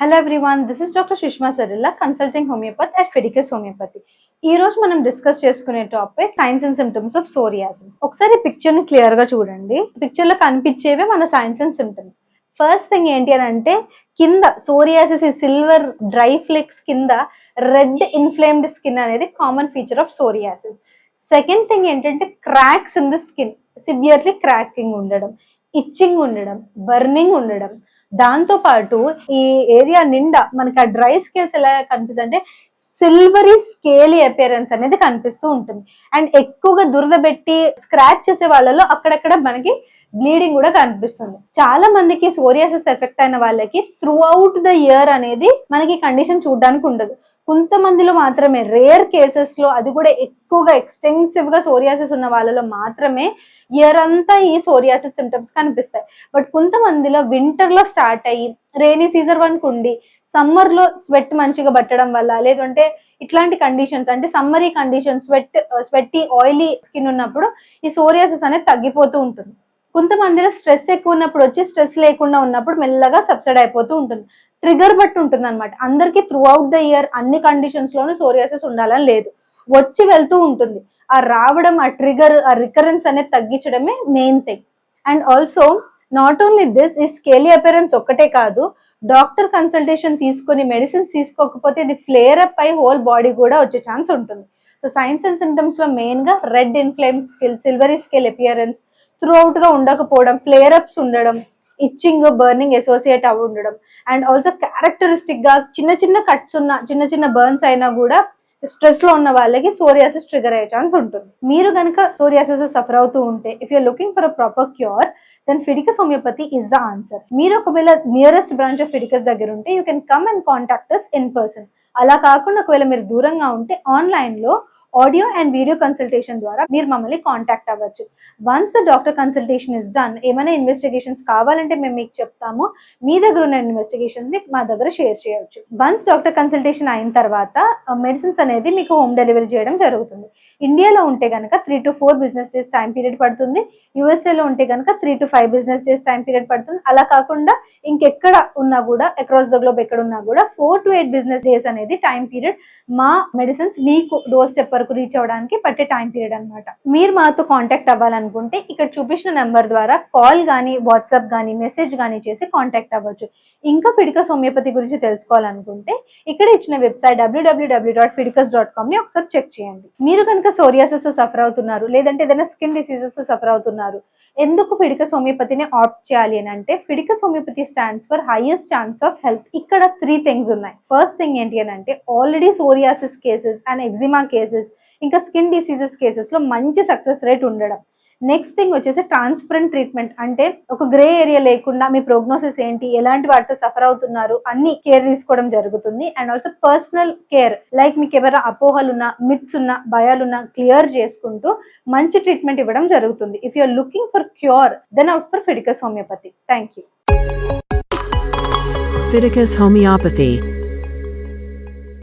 Hello everyone this is doctor Sushma Sarilla consulting homeopathy at Fiticus homeopathy ఈ రోజు మనం discuss చేసుకునే topic signs and symptoms of psoriasis ఒకసారి పిక్చర్ని క్లియర్గా చూడండి. పిక్చర్లో కనిపించేవే మన signs and symptoms first thing ఏంటి అని అంటే కింద సోరియాసిస్ ఈ సిల్వర్ డ్రై ఫ్లెక్స్ కింద రెడ్ ఇన్ఫ్లేమ్డ్ స్కిన్ అనేది common feature of psoriasis second thing ఏంటంటే cracks in the skin severely cracking ఉండడం ఇచ్చింగ్ ఉండడం బర్నింగ్ ఉండడం. దాంతో పాటు ఈ ఏరియా నిండా మనకి ఆ డ్రై స్కేల్స్ ఎలా కనిపిస్తుంది అంటే సిల్వరీ స్కేలీ అపియరెన్స్ అనేది కనిపిస్తూ ఉంటుంది. అండ్ ఎక్కువగా దురద పెట్టి స్క్రాచ్ చేసే వాళ్ళలో అక్కడక్కడ మనకి బ్లీడింగ్ కూడా కనిపిస్తుంది. చాలా మందికి సోరియాసిస్ ఎఫెక్ట్ అయిన వాళ్ళకి త్రూ అవుట్ ద ఇయర్ అనేది మనకి కండిషన్ చూడడానికి ఉండదు. కొంతమందిలో మాత్రమే రేర్ కేసెస్లో అది కూడా ఎక్కువగా ఎక్స్టెన్సివ్గా సోరియాసిస్ ఉన్న వాళ్ళలో మాత్రమే ఇయర్ అంతా ఈ సోరియాసిస్ సిమ్టమ్స్ కనిపిస్తాయి. బట్ కొంతమందిలో వింటర్లో స్టార్ట్ అయ్యి రైనీ సీజన్ వన్ ఉండి సమ్మర్లో స్వెట్ మంచిగా పట్టడం వల్ల లేదంటే ఇట్లాంటి కండిషన్స్ అంటే summery condition sweat sweaty oily skin ఉన్నప్పుడు ఈ సోరియాసిస్ అనేది తగ్గిపోతూ ఉంటుంది. కొంతమందిలో స్ట్రెస్ ఎక్కువ ఉన్నప్పుడు వచ్చి స్ట్రెస్ లేకుండా ఉన్నప్పుడు మెల్లగా సబ్సైడ్ అయిపోతూ ఉంటుంది. ట్రిగర్ బట్టి ఉంటుంది అనమాట అందరికి త్రూ అవుట్ ద ఇయర్ అన్ని కండిషన్స్ లోనూ సోరియాసిస్ ఉండాలని లేదు. వచ్చి వెళ్తూ ఉంటుంది. ఆ రావడం ఆ ట్రిగర్ ఆ రికరెన్స్ అనేది తగ్గించడమే main thing and also not only this ఈ స్కేలీ అపేరెన్స్ ఒక్కటే కాదు డాక్టర్ కన్సల్టేషన్ తీసుకుని మెడిసిన్స్ తీసుకోకపోతే ఇది ఫ్లేర్ అప్ అయి హోల్ బాడీ కూడా వచ్చే ఛాన్స్ ఉంటుంది. సో సైన్స్ అండ్ సిమ్టమ్స్లో మెయిన్గా red inflame skin silvery scale appearance త్రూఅవుట్గా ఉండకపోవడం ఫ్లేర్ అప్స్ ఉండడం ఇచ్చింగ్ బర్నింగ్ అసోసియేట్ అవి ఉండడం. అండ్ ఆల్సో క్యారెక్టరిస్టిక్గా చిన్న చిన్న కట్స్ ఉన్న చిన్న చిన్న బర్న్స్ అయినా కూడా స్ట్రెస్లో ఉన్న వాళ్ళకి సోరియాసిస్ ట్రిగర్ అయ్యే ఛాన్స్ ఉంటుంది. మీరు కనుక సోరియాసిస్ సఫర్ అవుతూ ఉంటే if you're looking for a proper cure then Fiticus homeopathy is the answer మీరు ఒకవేళ నియరెస్ట్ బ్రాంచ్ ఆఫ్ ఫిడికస్ దగ్గర ఉంటే you can come and contact us in person అలా కాకుండా ఒకవేళ మీరు దూరంగా ఉంటే ఆన్లైన్లో ఆడియో అండ్ వీడియో కన్సల్టేషన్ ద్వారా మీరు మమ్మల్ని కాంటాక్ట్ అవ్వచ్చు. Once the doctor consultation is done ఏమైనా ఇన్వెస్టిగేషన్స్ కావాలంటే మేము మీకు చెప్తాము. మీ దగ్గర ఉన్న ఇన్వెస్టిగేషన్స్ని మా దగ్గర షేర్ చేయవచ్చు. వన్స్ డాక్టర్ కన్సల్టేషన్ అయిన తర్వాత మెడిసిన్స్ అనేది మీకు హోమ్ డెలివరీ చేయడం జరుగుతుంది. ఇండియాలో ఉంటే కనుక three to four business days time period పడుతుంది. యూఎస్ఏలో ఉంటే కనుక three to five business days time period పడుతుంది. అలా కాకుండా ఇంకెక్కడ ఉన్నా కూడా అక్రాస్ ద గ్లోబ్ ఎక్కడ ఉన్నా కూడా four to eight business days అనేది టైం పీరియడ్ మా మెడిసిన్స్ మీకు డోర్ స్టెప్ వరకు రీచ్ అవ్వడానికి పట్టే టైం పీరియడ్ అన్నమాట. మీరు మాతో కాంటాక్ట్ అవ్వాలనుకుంటే ఇక్కడ చూపించిన నెంబర్ ద్వారా కాల్ కానీ వాట్సాప్ కానీ మెసేజ్ కానీ చేసి కాంటాక్ట్ అవ్వచ్చు. ఇంకా ఫిడికస్ హోమియోపతి గురించి తెలుసుకోవాలనుకుంటే ఇక్కడ ఇచ్చిన website W W W dot Fiticus dot కామ్ని ఒకసారి చెక్ చేయండి. మీరు కనుక సోరియాసిస్ సఫర్ అవుతున్నారు? లేదంటే ఏదైనా స్కిన్ డిసీజెస్ సఫర్ అవుతున్నారు? ఎందుకు ఫిడిక సోమియోపతిని ఆప్ట్ చేయాలి అని అంటే Fiticus homeopathy stands for highest chance of health ఇక్కడ త్రీ థింగ్స్ ఉన్నాయి. ఫస్ట్ థింగ్ ఏంటి అని అంటే already psoriasis cases and eczema cases ఇంకా స్కిన్ డిసీజెస్ కేసెస్లో మంచి సక్సెస్ రేట్ ఉండడం. నెక్స్ట్ థింగ్ వచ్చేసి ట్రాన్స్పరెంట్ ట్రీట్మెంట్ అంటే ఒక గ్రే ఏరియా లేకుండా మీ ప్రోగ్నోసిస్ ఏంటి ఎలాంటి వాటితో సఫర్ అవుతున్నారు అన్ని కేర్ తీసుకోవడం జరుగుతుంది. And also personal care like మీకు ఎవరైనా అపోహలు ఉన్నా మిత్స్ ఉన్నా భయాలున్నా క్లియర్ చేసుకుంటూ మంచి ట్రీట్మెంట్ ఇవ్వడం జరుగుతుంది. If you're looking for cure then opt for Fiticus homeopathy thank you Fiticus Homeopathy.